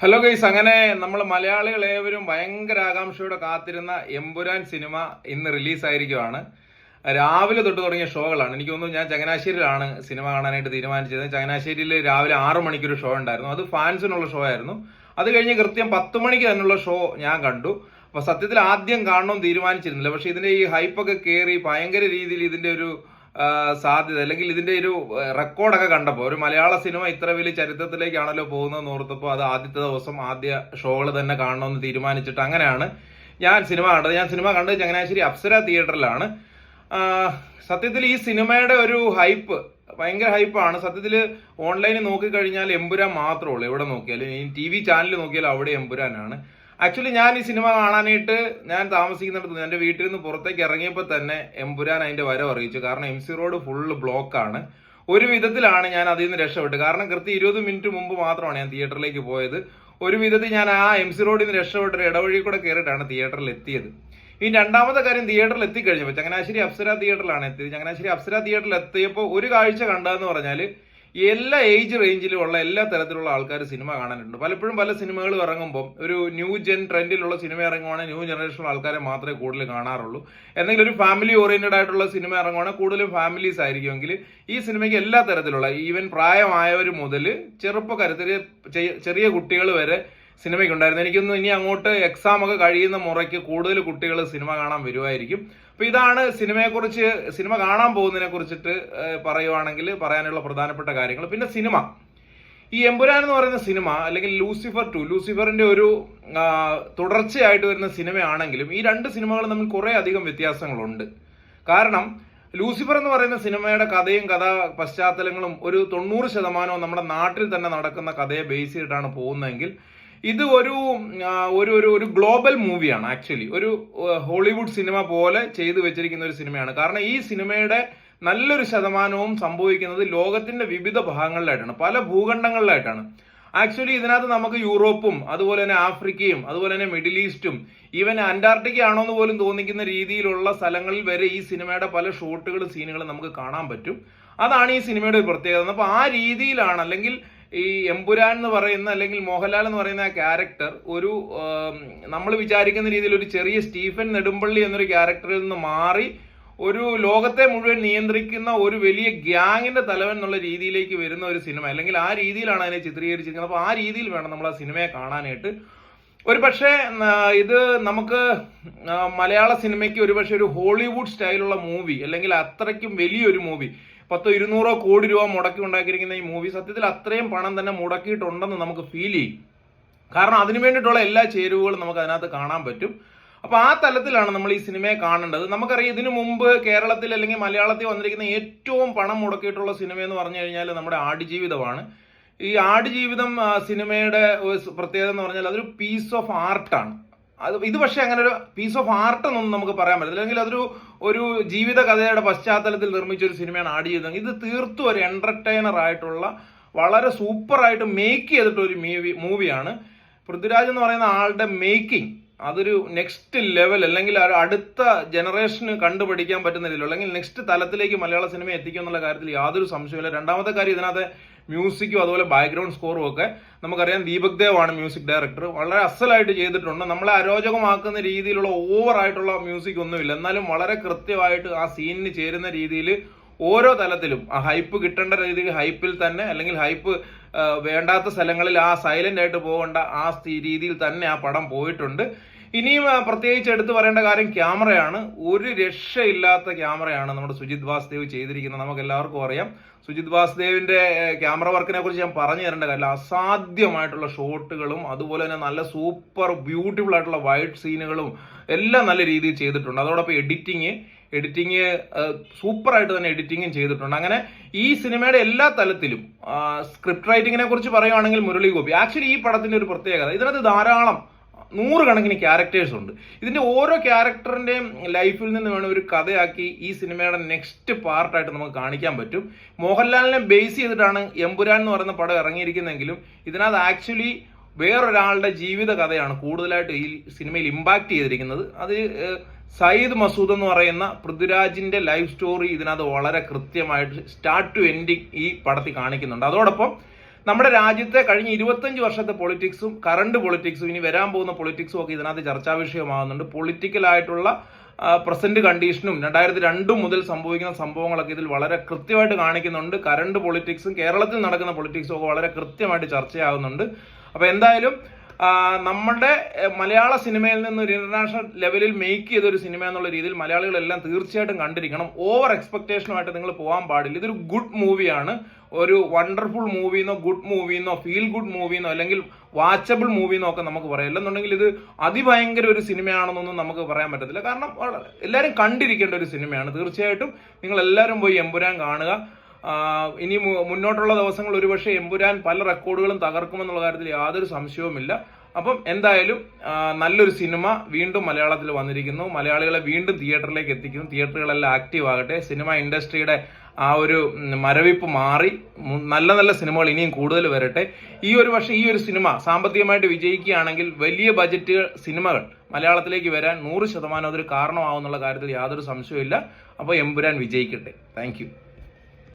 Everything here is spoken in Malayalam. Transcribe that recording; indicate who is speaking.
Speaker 1: ഹലോ ഗൈസ് അങ്ങനെ നമ്മൾ മലയാളികൾ ഏവരും ഭയങ്കര ആകാംക്ഷയോടെ കാത്തിരുന്ന എമ്പുരാൻ സിനിമ ഇന്ന് റിലീസായിരിക്കുവാണ് രാവിലെ തൊട്ട് തുടങ്ങിയ ഷോകളാണ്. എനിക്ക് തോന്നുന്നു ഞാൻ ചങ്ങനാശ്ശേരിയിലാണ് സിനിമ കാണാനായിട്ട് തീരുമാനിച്ചത്. ചങ്ങനാശ്ശേരിയിൽ രാവിലെ ആറു മണിക്കൊരു ഷോ ഉണ്ടായിരുന്നു. അത് ഫാൻസിനുള്ള ഷോ ആയിരുന്നു. അത് കഴിഞ്ഞ് കൃത്യം പത്ത് മണിക്ക് തന്നെയുള്ള ഷോ ഞാൻ കണ്ടു. അപ്പൊ സത്യത്തിൽ ആദ്യം കാണണമെന്ന് തീരുമാനിച്ചിരുന്നില്ല. പക്ഷെ ഇതിന്റെ ഈ ഹൈപ്പൊക്കെ കയറി ഭയങ്കര രീതിയിൽ ഇതിന്റെ ഒരു സാധ്യത. അല്ലെങ്കിൽ ഇതിന്റെ ഒരു റെക്കോർഡൊക്കെ കണ്ടപ്പോൾ ഒരു മലയാള സിനിമ ഇത്ര വലിയ ചരിത്രത്തിലേക്കാണല്ലോ പോകുന്നതെന്ന് ഓർത്തപ്പോൾ അത് ആദ്യത്തെ ദിവസം ആദ്യ ഷോകൾ തന്നെ കാണണമെന്ന് തീരുമാനിച്ചിട്ട് അങ്ങനെയാണ് ഞാൻ സിനിമ കണ്ടത്. ഞാൻ സിനിമ കണ്ടത് ചങ്ങനാശ്ശേരി അപ്സര തിയേറ്ററിലാണ് സത്യത്തിൽ ഈ സിനിമയുടെ ഒരു ഹൈപ്പ് ഭയങ്കര ഹൈപ്പാണ് സത്യത്തിൽ ഓൺലൈനിൽ നോക്കിക്കഴിഞ്ഞാൽ എമ്പുരാൻ മാത്രമേ ഉള്ളൂ. എവിടെ നോക്കിയാലും ടി വി ചാനൽ നോക്കിയാലും അവിടെ എമ്പുരാനാണ്. ആക്ച്വലി ഞാൻ ഈ സിനിമ കാണാനായിട്ട് ഞാൻ താമസിക്കുന്നിടത്ത് എന്റെ വീട്ടിൽ നിന്ന് പുറത്തേക്ക് ഇറങ്ങിയപ്പോൾ തന്നെ എമ്പുരാൻ അതിന്റെ വരവ് അറിയിച്ചു. കാരണം എം സി റോഡ് ഫുള്ള് ബ്ലോക്കാണ് ഒരു വിധത്തിലാണ് ഞാൻ അതിൽ നിന്ന് രക്ഷപ്പെട്ടത്. കാരണം കൃത്യം ഇരുപത് മിനിറ്റ് മുമ്പ് മാത്രമാണ് ഞാൻ തിയേറ്ററിലേക്ക് പോയത്. ഒരു വിധത്തിൽ ഞാൻ ആ എം സി റോഡിൽ നിന്ന് രക്ഷപ്പെട്ട ഒരു ഇടവഴി കൂടെ കയറിയിട്ടാണ് തിയേറ്ററിൽ എത്തിയത്. ഈ രണ്ടാമത്തെ കാര്യം തിയേറ്ററിൽ എത്തിക്കഴിഞ്ഞപ്പോൾ ചങ്ങനാശ്ശേരി അപ്സര തിയേറ്ററിലാണ് എത്തിയത്. ചങ്ങനാശ്ശേരി അപ്സര തിയേറ്ററിൽ എത്തിയപ്പോൾ ഒരു കാഴ്ച കണ്ടതെന്ന് പറഞ്ഞാൽ എല്ലാ ഏജ് റേഞ്ചിലും ഉള്ള എല്ലാ തരത്തിലുള്ള ആൾക്കാർ സിനിമ കാണാനുണ്ട്. പലപ്പോഴും പല സിനിമകൾ ഇറങ്ങുമ്പോൾ ഒരു ന്യൂ ജെൻ ട്രെൻഡിലുള്ള സിനിമ ഇറങ്ങുവാണെങ്കിൽ ന്യൂ ജനറേഷനുള്ള ആൾക്കാരെ മാത്രമേ കൂടുതൽ കാണാറുള്ളൂ. എന്തെങ്കിലും ഒരു ഫാമിലി ഓറിയന്റഡ് ആയിട്ടുള്ള സിനിമ ഇറങ്ങുവാണെങ്കിൽ കൂടുതലും ഫാമിലീസ് ആയിരിക്കുമെങ്കിൽ ഈ സിനിമയ്ക്ക് എല്ലാ തരത്തിലുള്ള ഈവൻ പ്രായമായവർ മുതൽ ചെറുപ്പക്കാരത്തിൽ ചെറിയ കുട്ടികൾ വരെ സിനിമയ്ക്ക് ഉണ്ടായിരുന്നു. എനിക്കൊന്ന് ഇനി അങ്ങോട്ട് എക്സാം ഒക്കെ കഴിയുന്ന മുറയ്ക്ക് കൂടുതൽ കുട്ടികൾ സിനിമ കാണാൻ വരുമായിരിക്കും അപ്പൊ ഇതാണ് സിനിമയെക്കുറിച്ച് സിനിമ കാണാൻ പോകുന്നതിനെ കുറിച്ചിട്ട് പറയുവാണെങ്കിൽ പറയാനുള്ള പ്രധാനപ്പെട്ട കാര്യങ്ങൾ. പിന്നെ സിനിമ. ഈ എമ്പുരാൻ എന്ന് പറയുന്ന സിനിമ അല്ലെങ്കിൽ ലൂസിഫർ ടു ലൂസിഫറിന്റെ ഒരു തുടർച്ചയായിട്ട് വരുന്ന സിനിമയാണെങ്കിലും ഈ രണ്ട് സിനിമകൾ തമ്മിൽ കുറെ അധികം വ്യത്യാസങ്ങളുണ്ട്. കാരണം ലൂസിഫർ എന്ന് പറയുന്ന സിനിമയുടെ കഥയും കഥാ പശ്ചാത്തലങ്ങളും ഒരു തൊണ്ണൂറ് ശതമാനവും നമ്മുടെ നാട്ടിൽ തന്നെ നടക്കുന്ന കഥയെ ബേസ് ചെയ്തിട്ടാണ് പോകുന്നതെങ്കിൽ ഇത് ഒരു ഒരു ഒരു ഒരു ഗ്ലോബൽ മൂവിയാണ് ആക്ച്വലി ഒരു ഹോളിവുഡ് സിനിമ പോലെ ചെയ്തു വെച്ചിരിക്കുന്ന ഒരു സിനിമയാണ് കാരണം ഈ സിനിമയുടെ നല്ലൊരു ശതമാനവും സംഭവിക്കുന്നത് ലോകത്തിന്റെ വിവിധ ഭാഗങ്ങളിലായിട്ടാണ് പല ഭൂഖണ്ഡങ്ങളിലായിട്ടാണ്. ആക്ച്വലി ഇതിനകത്ത് നമുക്ക് യൂറോപ്പും അതുപോലെ തന്നെ ആഫ്രിക്കയും അതുപോലെ തന്നെ മിഡിൽ ഈസ്റ്റും ഈവൻ അന്റാർട്ടിക്ക ആണോ എന്ന് പോലും തോന്നിക്കുന്ന രീതിയിലുള്ള സ്ഥലങ്ങളിൽ വരെ ഈ സിനിമയുടെ പല ഷോട്ടുകളും സീനുകളും നമുക്ക് കാണാൻ പറ്റും. അതാണ് ഈ സിനിമയുടെ ഒരു പ്രത്യേകത. അപ്പൊ ആ രീതിയിലാണ് അല്ലെങ്കിൽ ഈ എമ്പുരാൻ എന്ന് പറയുന്ന അല്ലെങ്കിൽ മോഹൻലാൽ എന്ന് പറയുന്ന ആ ക്യാരക്ടർ ഒരു നമ്മൾ വിചാരിക്കുന്ന രീതിയിൽ ഒരു ചെറിയ സ്റ്റീഫൻ നെടുമ്പള്ളി എന്നൊരു ക്യാരക്ടറിൽ നിന്ന് മാറി ഒരു ലോകത്തെ മുഴുവൻ നിയന്ത്രിക്കുന്ന ഒരു വലിയ ഗ്യാങ്ങിന്റെ തലവൻ എന്നുള്ള രീതിയിലേക്ക് വരുന്ന ഒരു സിനിമ. അല്ലെങ്കിൽ ആ രീതിയിലാണ് അതിനെ ചിത്രീകരിച്ചിരിക്കുന്നത്. അപ്പോൾ ആ രീതിയിൽ വേണം നമ്മൾ ആ സിനിമയെ കാണാനായിട്ട്. ഒരു പക്ഷേ ഇത് നമുക്ക് മലയാള സിനിമയ്ക്ക് ഒരു പക്ഷേ ഒരു ഹോളിവുഡ് സ്റ്റൈലുള്ള മൂവി അല്ലെങ്കിൽ അത്രയ്ക്കും വലിയൊരു മൂവി പത്തോ ഇരുന്നൂറോ കോടി രൂപ മുടക്കി ഉണ്ടാക്കിയിരിക്കുന്ന ഈ മൂവി സത്യത്തിൽ അത്രയും പണം തന്നെ മുടക്കിയിട്ടുണ്ടെന്ന് നമുക്ക് ഫീൽ ചെയ്യും. കാരണം അതിനു വേണ്ടിയിട്ടുള്ള എല്ലാ ചേരുവകളും നമുക്ക് അതിനകത്ത് കാണാൻ പറ്റും. അപ്പൊ ആ തലത്തിലാണ് നമ്മൾ ഈ സിനിമയെ കാണേണ്ടത്. നമുക്കറിയാം ഇതിനു മുമ്പ് കേരളത്തിൽ അല്ലെങ്കിൽ മലയാളത്തിൽ വന്നിരിക്കുന്ന ഏറ്റവും പണം മുടക്കിയിട്ടുള്ള സിനിമ എന്ന് പറഞ്ഞു കഴിഞ്ഞാൽ നമ്മുടെ ആടുജീവിതമാണ്. ഈ ആടുജീവിതം സിനിമയുടെ പ്രത്യേകത എന്ന് പറഞ്ഞാൽ അതൊരു പീസ് ഓഫ് ആർട്ടാണ് അത് ഇത് പക്ഷേ അങ്ങനെ ഒരു പീസ് ഓഫ് ആർട്ട് എന്നൊന്നും നമുക്ക് പറയാൻ പറ്റില്ല. അല്ലെങ്കിൽ അതൊരു ഒരു ജീവിത കഥയുടെ പശ്ചാത്തലത്തിൽ നിർമ്മിച്ച ഒരു സിനിമയാണ് ആഡ് ചെയ്തത്. ഇത് തീർത്തും ഒരു എന്റർടൈനർ ആയിട്ടുള്ള വളരെ സൂപ്പറായിട്ട് മേക്ക് ചെയ്തിട്ടുള്ള ഒരു മൂവി മൂവിയാണ് പൃഥ്വിരാജ് എന്ന് പറയുന്ന ആളുടെ മേക്കിംഗ് അതൊരു നെക്സ്റ്റ് ലെവൽ അല്ലെങ്കിൽ ഒരു അടുത്ത ജനറേഷന് കണ്ടുപിടിക്കാൻ പറ്റുന്ന രീതിയിൽ അല്ലെങ്കിൽ നെക്സ്റ്റ് തലത്തിലേക്ക് മലയാള സിനിമ എത്തിക്കുക എന്നുള്ള കാര്യത്തിൽ യാതൊരു സംശയമില്ല രണ്ടാമത്തെ കാര്യം ഇതിനകത്ത് മ്യൂസിക്കും അതുപോലെ ബാക്ക്ഗ്രൗണ്ട് സ്കോറും ഒക്കെ നമുക്കറിയാം ദീപക് ദേവ് ആണ് മ്യൂസിക് ഡയറക്ടർ വളരെ അസലായിട്ട് ചെയ്തിട്ടുണ്ട്. നമ്മളെ അരോചകമാക്കുന്ന രീതിയിലുള്ള ഓവർ ആയിട്ടുള്ള മ്യൂസിക് ഒന്നുമില്ല. എന്നാലും വളരെ കൃത്യമായിട്ട് ആ സീനിന് ചേരുന്ന രീതിയിൽ ഓരോ തലത്തിലും ആ ഹൈപ്പ് കിട്ടേണ്ട രീതിയിൽ ഹൈപ്പിൽ തന്നെ അല്ലെങ്കിൽ ഹൈപ്പ് വേണ്ടാത്ത സ്ഥലങ്ങളിൽ ആ സൈലന്റ് ആയിട്ട് പോകേണ്ട ആ രീതിയിൽ തന്നെ ആ പടം പോയിട്ടുണ്ട്. ഇനിയും പ്രത്യേകിച്ച് എടുത്തു പറയേണ്ട കാര്യം ക്യാമറയാണ്. ഒരു രക്ഷയില്ലാത്ത ക്യാമറയാണ് നമ്മുടെ സുജിത് വാസുദേവ് ചെയ്തിരിക്കുന്നത്. നമുക്ക് എല്ലാവർക്കും അറിയാം. സുജിത് വാസുദേവിന്റെ ക്യാമറ വർക്കിനെ കുറിച്ച് ഞാൻ പറഞ്ഞു തരേണ്ട കാര്യമില്ല. അസാധ്യമായിട്ടുള്ള ഷോട്ടുകളും അതുപോലെ തന്നെ നല്ല സൂപ്പർ ബ്യൂട്ടിഫുൾ ആയിട്ടുള്ള വൈറ്റ് സീനുകളും എല്ലാം നല്ല രീതിയിൽ ചെയ്തിട്ടുണ്ട്. അതോടൊപ്പം എഡിറ്റിങ് എഡിറ്റിങ് സൂപ്പറായിട്ട് തന്നെ എഡിറ്റിങ്ങും ചെയ്തിട്ടുണ്ട്. അങ്ങനെ ഈ സിനിമയുടെ എല്ലാ തലത്തിലും സ്ക്രിപ്റ്റ് റൈറ്റിങ്ങിനെ കുറിച്ച് പറയുകയാണെങ്കിൽ മുരളി ഗോപി ആക്ച്വലി ഈ പടത്തിന്റെ ഒരു പ്രത്യേകത ഇതിനകത്ത് ധാരാളം നൂറുകണക്കിന് ക്യാരക്ടേഴ്സ് ഉണ്ട്. ഇതിന്റെ ഓരോ ക്യാരക്ടറിന്റെയും ലൈഫിൽ നിന്ന് വേണം ഒരു കഥയാക്കി ഈ സിനിമയുടെ നെക്സ്റ്റ് പാർട്ടായിട്ട് നമുക്ക് കാണിക്കാൻ പറ്റും. മോഹൻലാലിനെ ബേസ് ചെയ്തിട്ടാണ് എമ്പുരാൻ എന്ന് പറയുന്ന പടം ഇറങ്ങിയിരിക്കുന്നെങ്കിലും ഇതിനകത്ത് ആക്ച്വലി വേറൊരാളുടെ ജീവിത കഥയാണ് കൂടുതലായിട്ട് ഈ സിനിമയിൽ ഇമ്പാക്ട് ചെയ്തിരിക്കുന്നത്. അത് സയ്യിദ് മസൂദ് എന്ന് പറയുന്ന പൃഥ്വിരാജിന്റെ ലൈഫ് സ്റ്റോറി ഇതിനകത്ത് വളരെ കൃത്യമായിട്ട് സ്റ്റാർട്ട് ടു എൻഡിങ് ഈ പടത്തിൽ കാണിക്കുന്നുണ്ട്. അതോടൊപ്പം നമ്മുടെ രാജ്യത്തെ കഴിഞ്ഞ ഇരുപത്തഞ്ച് വർഷത്തെ പൊളിറ്റിക്സും കറണ്ട് പൊളിറ്റിക്സും ഇനി വരാൻ പോകുന്ന പൊളിറ്റിക്സും ഒക്കെ ഇതിനകത്ത് ചർച്ചാ വിഷയമാകുന്നുണ്ട്. പൊളിറ്റിക്കലായിട്ടുള്ള പ്രസന്റ് കണ്ടീഷനും രണ്ടായിരത്തി രണ്ട് മുതൽ സംഭവിക്കുന്ന സംഭവങ്ങളൊക്കെ ഇതിൽ വളരെ കൃത്യമായിട്ട് കാണിക്കുന്നുണ്ട്. കറണ്ട് പൊളിറ്റിക്സും കേരളത്തിൽ നടക്കുന്ന പൊളിറ്റിക്സും ഒക്കെ വളരെ കൃത്യമായിട്ട് ചർച്ചയാകുന്നുണ്ട്. അപ്പൊ എന്തായാലും നമ്മുടെ മലയാള സിനിമയിൽ നിന്ന് ഒരു ഇന്റർനാഷണൽ ലെവലിൽ മേക്ക് ചെയ്ത ഒരു സിനിമ എന്നുള്ള രീതിയിൽ മലയാളികളെല്ലാം തീർച്ചയായിട്ടും കണ്ടിരിക്കണം. ഓവർ എക്സ്പെക്ടേഷനുമായിട്ട് നിങ്ങൾ പോകാൻ പാടില്ല. ഇതൊരു ഗുഡ് മൂവിയാണ് ഒരു വണ്ടർഫുൾ മൂവിന്നോ ഗുഡ് മൂവിന്നോ ഫീൽ ഗുഡ് മൂവിന്നോ അല്ലെങ്കിൽ വാച്ചബിൾ മൂവിന്നോ ഒക്കെ നമുക്ക് പറയാം. അല്ലെന്നുണ്ടെങ്കിൽ ഇത് അതിഭയങ്കര ഒരു സിനിമയാണെന്നൊന്നും നമുക്ക് പറയാൻ പറ്റത്തില്ല. കാരണം എല്ലാവരും കണ്ടിരിക്കേണ്ട ഒരു സിനിമയാണ്. തീർച്ചയായിട്ടും നിങ്ങൾ എല്ലാവരും പോയി എമ്പുരാൻ കാണുക. ഇനി മുന്നോട്ടുള്ള ദിവസങ്ങൾ ഒരുപക്ഷെ എമ്പുരാൻ പല റെക്കോർഡുകളും തകർക്കുമെന്നുള്ള കാര്യത്തിൽ യാതൊരു സംശയവുമില്ല. അപ്പം എന്തായാലും നല്ലൊരു സിനിമ വീണ്ടും മലയാളത്തിൽ വന്നിരിക്കുന്നു. മലയാളികളെ വീണ്ടും തിയേറ്ററിലേക്ക് എത്തിക്കുന്നു. തിയേറ്ററുകളെല്ലാം ആക്റ്റീവ് ആകട്ടെ സിനിമ ഇൻഡസ്ട്രിയുടെ ആ ഒരു മരവിപ്പ് മാറി. നല്ല നല്ല സിനിമകൾ ഇനിയും കൂടുതൽ വരട്ടെ. ഈ ഒരു പക്ഷേ ഈ ഒരു സിനിമ സാമ്പത്തികമായിട്ട് വിജയിക്കുകയാണെങ്കിൽ വലിയ ബജറ്റ് സിനിമകൾ മലയാളത്തിലേക്ക് വരാൻ നൂറ് ശതമാനം അതൊരു കാരണമാവുന്നുള്ള കാര്യത്തിൽ യാതൊരു സംശയവുമില്ല. അപ്പോൾ എമ്പുരാൻ വിജയിക്കട്ടെ. താങ്ക്